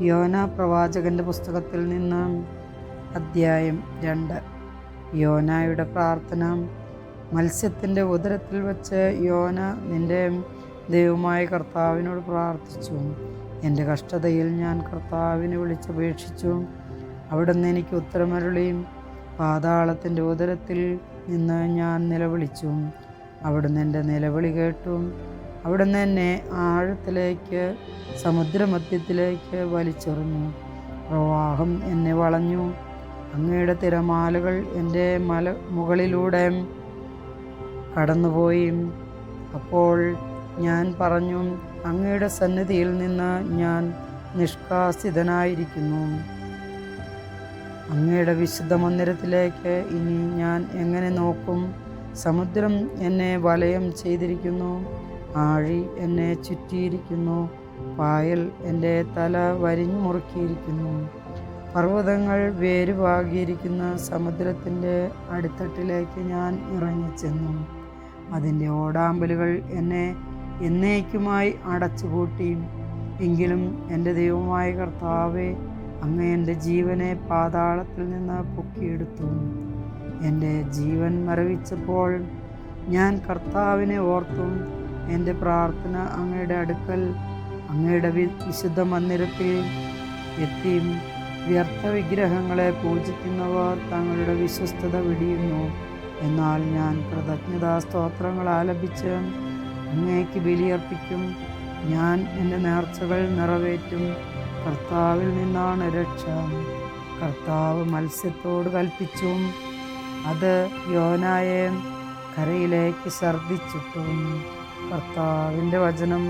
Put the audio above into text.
യോന പ്രവാചകന്റെ പുസ്തകത്തിൽ നിന്ന് അദ്ധ്യായം രണ്ട്. യോനായുടെ പ്രാർത്ഥന. മത്സ്യത്തിന്റെ ഉദരത്തിൽ വച്ച് യോന നിന്റെ ദൈവമായ കർത്താവിനോട് പ്രാർത്ഥിച്ചു. എന്റെ കഷ്ടതയിൽ ഞാൻ കർത്താവിനെ വിളിച്ചപേക്ഷിച്ചു. അവിടുന്ന് എനിക്ക് ഉത്തരമരുളിയും പാതാളത്തിന്റെ ഉദരത്തിൽ നിന്ന് ഞാൻ നിലവിളിച്ചു. അവിടുന്ന് എന്റെ നിലവിളി കേട്ടു. അവിടുന്ന് എന്നെ ആഴത്തിലേക്ക് സമുദ്രമധ്യത്തിലേക്ക് വലിച്ചെറിഞ്ഞു. പ്രവാഹം എന്നെ വളഞ്ഞു. അങ്ങയുടെ തിരമാലകൾ എന്റെ മല മുകളിലൂടെ കടന്നുപോയി. അപ്പോൾ ഞാൻ പറഞ്ഞു അങ്ങയുടെ സന്നിധിയിൽ നിന്ന് ഞാൻ നിഷ്കാസിതനായിരിക്കുന്നു. അങ്ങയുടെ വിശുദ്ധ മന്ദിരത്തിലേക്ക് ഇനി ഞാൻ എങ്ങനെ നോക്കും? സമുദ്രം എന്നെ വലയം ചെയ്തിരിക്കുന്നു. ആഴി എന്നെ ചുറ്റിയിരിക്കുന്നു. പായൽ എന്റെ തല വരിഞ്ഞു മുറുക്കിയിരിക്കുന്നു പർവതങ്ങൾ വേരുപാകിയിരിക്കുന്ന സമുദ്രത്തിന്റെ അടിത്തട്ടിലേക്ക് ഞാൻ ഇറങ്ങിച്ചെന്നു. അതിന്റെ ഓടാമ്പലുകൾ എന്നെ എന്നേക്കുമായി അടച്ചുപൂട്ടി. എങ്കിലും എന്റെ ദൈവമായ കർത്താവെ അങ്ങ് എന്റെ ജീവനെ പാതാളത്തിൽ നിന്ന് പൊക്കിയെടുത്തു. എന്റെ ജീവൻ മരവിച്ചപ്പോൾ ഞാൻ കർത്താവിനെ ഓർത്തു. എന്റെ പ്രാർത്ഥന അങ്ങയുടെ അടുക്കൽ അങ്ങയുടെ വിശുദ്ധ മന്ദിരത്തിൽ എത്തി. വ്യർത്ഥ വിഗ്രഹങ്ങളെ പൂജിക്കുന്നവർ തങ്ങളുടെ വിശ്വസ്തത വെടിയുന്നു. എന്നാൽ ഞാൻ കൃതജ്ഞതാ സ്തോത്രങ്ങൾ ആലപിച്ച് അങ്ങേക്ക് ബലിയർപ്പിക്കും. ഞാൻ എന്റെ നേർച്ചകൾ നിറവേറ്റും. കർത്താവിൽ നിന്നാണ് രക്ഷ. കർത്താവ് മത്സ്യത്തോട് കൽപ്പിച്ചു അത് യോനായെ കരയിലേക്ക് ഛർദ്ദിച്ചിട്ടു. കർത്താവിന്റെ വചനം